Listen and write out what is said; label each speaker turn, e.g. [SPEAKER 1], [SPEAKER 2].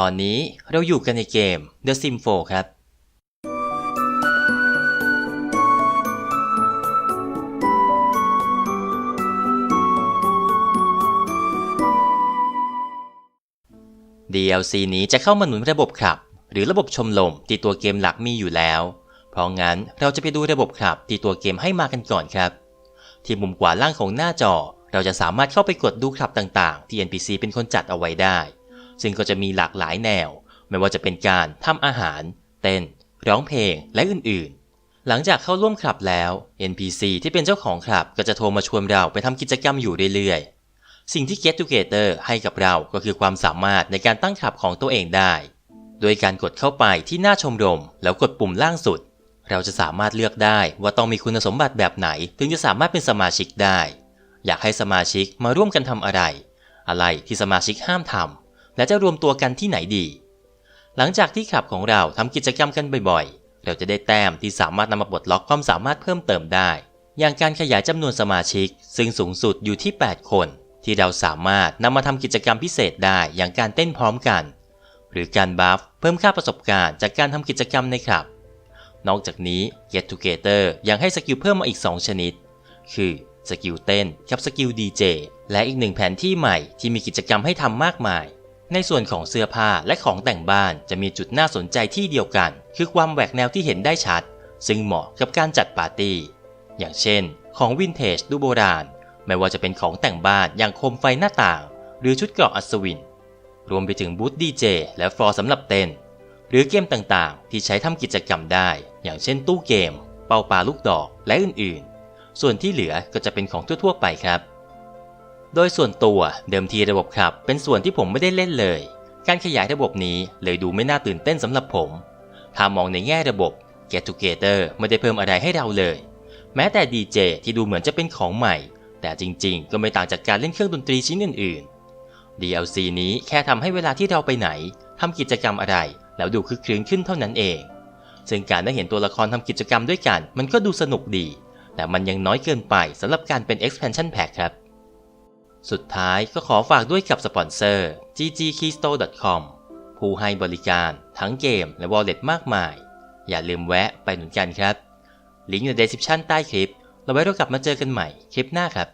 [SPEAKER 1] ตอนนี้เราอยู่กันในเกม The Sim 4 ครับ DLC นี้จะเข้ามาหนุนระบบขับ หรือระบบชมลมที่ตัวเกมหลักมีอยู่แล้ว เพราะงั้นเราจะไปดูระบบขับที่ตัวเกมให้มากันก่อนครับ ที่มุมขวาล่างของหน้าจอเราจะสามารถเข้าไปกดดูขับต่างๆ ที่ NPC เป็นคนจัดเอาไว้ได้ ซึ่งก็จะมีหลากหลายแนว ไม่ว่าจะเป็นการทำอาหาร เต้น ร้องเพลงและอื่นๆ หลังจากเข้าร่วมคลับแล้ว NPC ที่เป็นเจ้าของคลับก็จะโทรมาชวนเราไปทำกิจกรรมอยู่เรื่อยๆ สิ่งที่ Get Together ให้กับเราก็คือความสามารถในการตั้งคลับของตัวเองได้ โดยการกดเข้าไปที่หน้าชมรม แล้วกดปุ่มล่างสุด เราจะสามารถเลือกได้ว่าต้องมีคุณสมบัติแบบไหน ถึงจะสามารถเป็นสมาชิกได้ อยากให้สมาชิกมาร่วมกันทำอะไร อะไรที่สมาชิกห้ามทำ และจะรวมตัวกันที่ไหนดี หลังจากที่ขับของเราทำกิจกรรมกันบ่อยๆ เราจะได้แต้มที่สามารถนำมาปลดล็อกความสามารถเพิ่มเติมได้ อย่างการขยายจำนวนสมาชิก ซึ่งสูงสุดอยู่ที่ 8 คน ที่เราสามารถนำมาทำกิจกรรมพิเศษได้อย่างการเต้นพร้อมกัน หรือการบัฟเพิ่มค่าประสบการณ์จากการทำกิจกรรมในคลับ นอกจากนี้ Get Together ยังให้สกิลเพิ่มมาอีก 2 ชนิด คือสกิลเต้นกับสกิลดีเจและอีกหนึ่งแผนที่ใหม่ที่มีกิจกรรมให้ทำมากมาย ในส่วนของเสื้อผ้าและของแต่งบ้านจะมีจุดน่าสนใจที่เดียวกัน คือความแหวกแนวที่เห็นได้ชัด ซึ่งเหมาะกับการจัดปาร์ตี้ อย่างเช่น ของวินเทจดูโบราณ ไม่ว่าจะเป็นของแต่งบ้านอย่างโคมไฟหน้าต่าง หรือชุดเกราะอัศวิน รวมไปถึงบูธดีเจและฟลอร์สำหรับเต้น หรือเกมต่างๆ ที่ใช้ทำกิจกรรมได้ อย่างเช่น ตู้เกม เป่าปลาลูกดอกและอื่นๆ ส่วนที่เหลือก็จะเป็นของทั่วๆ ไปครับ โดยส่วนตัวเดิมทีระบบขับ เป็นส่วนที่ผมไม่ได้เล่นเลย การขยายระบบนี้เลยดูไม่น่าตื่นเต้นสำหรับผม ถ้ามองในแง่ระบบ Get Together ไม่ได้เพิ่มอะไรให้เราเลย แม้แต่ดีเจที่ดูเหมือนจะเป็นของใหม่ แต่จริงๆ ก็ไม่ต่างจากการเล่นเครื่องดนตรีชิ้นอื่น ๆ DLC นี้แค่ทำให้เวลาที่เราไปไหนทำกิจกรรมอะไร แล้วดูคึกคืนขึ้นเท่านั้นเอง ซึ่งการได้เห็นตัวละครทำกิจกรรมด้วยกัน มันก็ดูสนุกดี แต่มันยังน้อยเกินไปสำหรับการเป็น expansion pack ครับ สุดท้ายก็ขอฝากด้วยกับสปอนเซอร์ ggkeystore.com ผู้ให้บริการทั้งเกมและวอลเล็ตมากมาย อย่าลืมแวะไปหนุนกันครับ ลิงก์ใน description ใต้คลิป เราไว้เรากลับมาเจอกันใหม่คลิปหน้าครับ